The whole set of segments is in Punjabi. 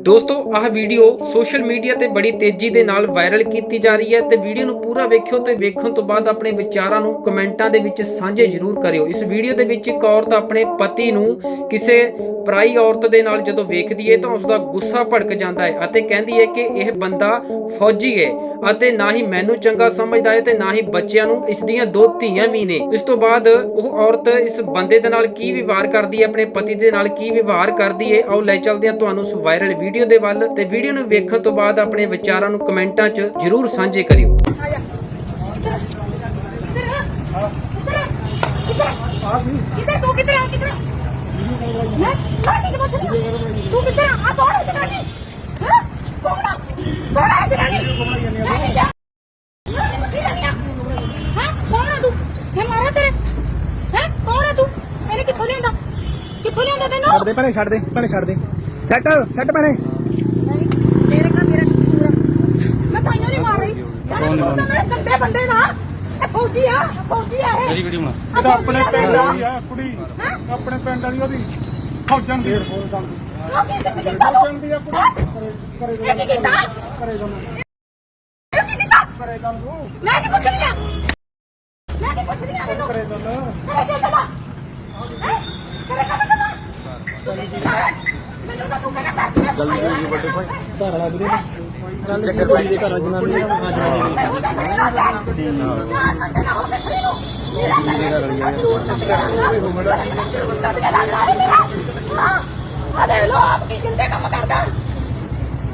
ਦੋਸਤੋ, ਆਹ ਵੀਡੀਓ ਸੋਸ਼ਲ ਮੀਡੀਆ ਤੇ ਬੜੀ ਤੇਜ਼ੀ ਦੇ ਨਾਲ ਵਾਇਰਲ ਕੀਤੀ ਜਾ ਰਹੀ ਹੈ ਤੇ ਵੀਡੀਓ ਨੂੰ ਪੂਰਾ ਵੇਖਿਓ ਤੇ ਵੇਖਣ ਤੋਂ ਬਾਅਦ ਆਪਣੇ ਵਿਚਾਰਾਂ ਨੂੰ ਕਮੈਂਟਾਂ ਦੇ ਵਿੱਚ ਸਾਂਝੇ ਜ਼ਰੂਰ ਕਰਿਓ। ਇਸ ਵੀਡੀਓ ਦੇ ਵਿੱਚ ਇੱਕ ਔਰਤ ਆਪਣੇ ਪਤੀ ਨੂੰ ਕਿਸੇ ਪਰਾਈ ਔਰਤ ਦੇ ਨਾਲ ਜਦੋਂ ਵੇਖਦੀ ਹੈ ਤਾਂ ਉਸ ਦਾ ਗੁੱਸਾ ਭੜਕ ਜਾਂਦਾ ਹੈ ਅਤੇ ਕਹਿੰਦੀ ਹੈ ਕਿ ਇਹ ਬੰਦਾ ਫੌਜੀ ਹੈ ਅਤੇ ਨਾ ਹੀ ਮੈਨੂੰ ਚੰਗਾ ਸਮਝਦਾ ਹੈ ਤੇ ਨਾ ਹੀ ਬੱਚਿਆਂ ਨੂੰ ਇਸ ਦੀਆਂ ਦੋ ਧੀਆਂ ਵੀ ਨੇ। ਇਸ ਤੋਂ ਬਾਅਦ ਉਹ ਔਰਤ ਇਸ ਬੰਦੇ ਦੇ ਨਾਲ ਕੀ ਵਿਵਹਾਰ ਕਰਦੀ ਹੈ, ਆਪਣੇ ਪਤੀ ਦੇ ਨਾਲ ਕੀ ਵਿਵਹਾਰ ਕਰਦੀ ਹੈ, ਆਓ ਲੈ ਚੱਲਦੇ ਹਾਂ ਤੁਹਾਨੂੰ ਉਸ ਵਾਇਰਲ ਵੀਡੀਓ ਦੇ ਵੱਲ ਤੇ ਵੀਡੀਓ ਨੂੰ ਵੇਖਣ ਤੋਂ ਬਾਅਦ ਆਪਣੇ ਵਿਚਾਰਾਂ ਨੂੰ ਕਮੈਂਟਾਂ 'ਚ ਜ਼ਰੂਰ ਸਾਂਝੇ ਕਰਿਓ। ਤੂੰ ਕਿੱਧਰ ਆ? ਕਿੱਧਰ ਨਾ ਨਾ ਕਿੱਧਰ ਤੂੰ ਕਿੱਧਰ ਆ? ਤੋੜ ਕਿੱਧਰ ਆ ਛੱਡ ਦੇ ਭੈਣੇ ਛੱਡ ਦੇ ਭੈਣੇ ਛੱਡ ਦੇ। ਸੈੱਟ ਸੈੱਟ ਭੈਣੇ। ਤੇਰੇ ਕਾ ਮੇਰਾ ਕਸੂਰ ਆ। ਮੈਂ ਤਾਈਓ ਨਹੀਂ ਮਾਰ ਰਹੀ। ਯਾਰ ਇਹ ਤਾਂ ਮੇਰੇ ਗੰਦੇ ਬੰਦੇ ਨਾ। ਇਹ ਫੌਜੀ ਆ ਫੌਜੀ ਆ ਇਹ। ਵੀਡੀਓ ਬਣਾ। ਇਹ ਤਾਂ ਆਪਣੇ ਪਿੰਡ ਵਾਲੀ ਆ ਕੁੜੀ। ਹੈਂ? ਆਪਣੇ ਪਿੰਡ ਵਾਲੀ ਉਹਦੀ। ਫੌਜਣ ਦੀ। ਕਿਉਂ ਕੀ ਕੀਤਾ ਤੁਸੀਂ? ਫੌਜਣ ਦੀ ਆ ਕੁੜੀ। ਇਹ ਕੀ ਕੀਤਾ? ਕਰੇ ਦੋਨੋਂ ਮੈਂ ਕੀ ਪੁੱਛ ਰਹੀ ਆ। ਮੈਂ ਕੀ ਪੁੱਛ ਰਹੀ ਆ ਮੈਨੂੰ। ਕਰੇ ਦੋਨੋਂ ਕਰੇ ਕੀ ਕਲਾ ਹੈ? ਕਰੇ ਕਲਾ ਕਲਾ ਤੂੰ ਕੀ ਕੀਤਾ ਹੈ? ਮੈਨੂੰ ਤਾਂ ਤੂੰ ਕਹਿੰਦਾ ਬੈਠ ਗੱਲ ਕਰੀ ਵੱਡੇ ਭਾਈ। ਘਰ ਵਾਲਾ ਵੀਰੇ। ਚੱਕਰ ਪਈ ਦੇ ਘਰ ਜਨਾਨੀ। ਆ। ਜਨਾਨੀ ਅਰੇ ਲੋ ਆਪ ਕੀ ਜਿੰਦੇ ਕੰਮ ਕਰਦਾ।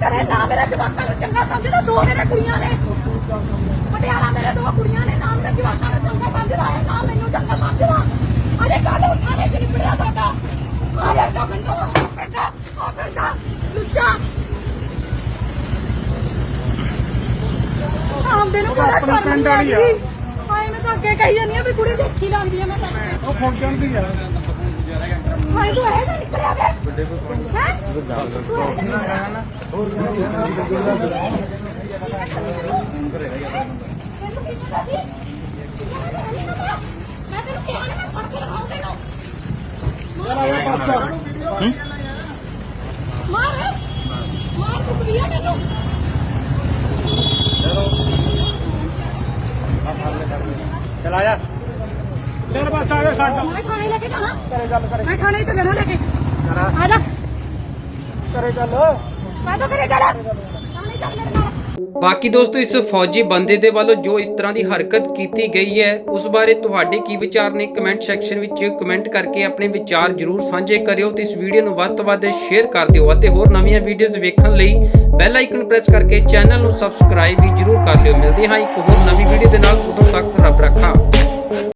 ਕਰੇ ਨਾ ਮੇਰੇ ਜਵਾਕਾਂ ਨੂੰ ਚੰਗਾ ਸਮਝਦਾ ਦੋ ਮੇਰੇ ਕੁੜੀਆਂ ਨੇ। ਪਟਿਆਲਾ ਮੇਰੇ ਦੋ ਕੁੜੀਆਂ ਨੇ ਨਾ ਮੇਰੇ ਜਵਾਕਾਂ ਨੂੰ ਚੰਗਾ ਸਮਝਦਾ ਹੈ ਨਾ ਮੈਨੂੰ ਚੰਗਾ ਸਮਝਦਾ। ਅਰੇ ਕੱਲ ਉਠਾਣੇ ਕਿ ਨਿਬੜਿਆ ਸਾਡਾ ਅਰੇ ਤਾਂ ਮੈਨੂੰ ਬੇਟਾ ਆ ਬੇਟਾ ਲੁੱਚਾ। ਆਮਦੇ ਨੂੰ ਬੜਾ ਸ਼ਰਮ ਪਿੰਡ ਨਹੀਂ ਵਾਲੀ ਆ। ਆਉਂਦੀ ਹਾਏ ਮੈਂ ਤਾਂ ਅੱਗੇ ਕਹੀ ਜਾਂਦੀ ਆ ਵੀ ਕੁੜੀ ਦੇਖੀ ਲੱਗਦੀ ਆ ਮੈਂ ਤਾਂ ਉਹ ਫੌਜਣ ਦੀ ਆ ਹਾਏ ਤੂੰ ਹੈ ਨਾ ਨਿਕਲਿਆ ਵੇ। ਹੈ? ਮੈਂ ਤੈਨੂੰ ਕਿਹਾ ਨਾ ਮੈਂ ਫੜ ਕੇ ਲਗਾਉਂ ਤੈਨੂੰ ਮਾਰ ਮਾਰ ਤੂੰ ਕੁੜੀਆ ਮੈਨੂੰ ਚਲਾ ਜਾ ਚੱਲ ਬਸ ਆ ਜਾ ਛੱਡ ਮੈਂ ਥਾਣੇ ਲੈ ਕੇ ਜਾਣਾ। ਕਰੇ ਗੱਲ ਕਰੇ ਮੈਂ ਥਾਣੇ ਚ ਜਾਣਾ ਲੈ ਕੇ। ਆ ਜਾ। ਕਰੇ ਗੱਲ। ਮੈਂ ਕਰੇ ਜਾਣਾ ਥਾਣੇ ਚੱਲ ਮੇਰੇ ਨਾਲ। ਬਾਕੀ ਦੋਸਤੋ, ਇਸ ਫੌਜੀ ਬੰਦੇ ਦੇ ਵੱਲੋਂ ਜੋ ਇਸ ਤਰ੍ਹਾਂ ਦੀ ਹਰਕਤ ਕੀਤੀ ਗਈ ਹੈ, ਉਸ ਬਾਰੇ ਤੁਹਾਡੇ ਕੀ ਵਿਚਾਰ ਨੇ? ਕਮੈਂਟ ਸੈਕਸ਼ਨ ਵਿੱਚ ਕਮੈਂਟ ਕਰਕੇ ਆਪਣੇ ਵਿਚਾਰ ਜ਼ਰੂਰ ਸਾਂਝੇ ਕਰਿਓ ਤੇ ਇਸ ਵੀਡੀਓ ਨੂੰ ਵੱਧ ਤੋਂ ਵੱਧ ਸ਼ੇਅਰ ਕਰ ਦਿਓ ਅਤੇ ਹੋਰ ਨਵੀਆਂ ਵੀਡੀਓਜ਼ ਵੇਖਣ ਲਈ ਬੈਲ ਆਈਕਨ ਪ੍ਰੈਸ ਕਰਕੇ ਚੈਨਲ ਨੂੰ ਸਬਸਕ੍ਰਾਈਬ ਵੀ ਜ਼ਰੂਰ ਕਰ ਲਿਓ। ਮਿਲਦੇ ਹਾਂ ਇੱਕ ਹੋਰ ਨਵੀਂ ਵੀਡੀਓ ਦੇ ਨਾਲ। ਉਦੋਂ ਤੱਕ ਰੱਬ ਰੱਖਾ।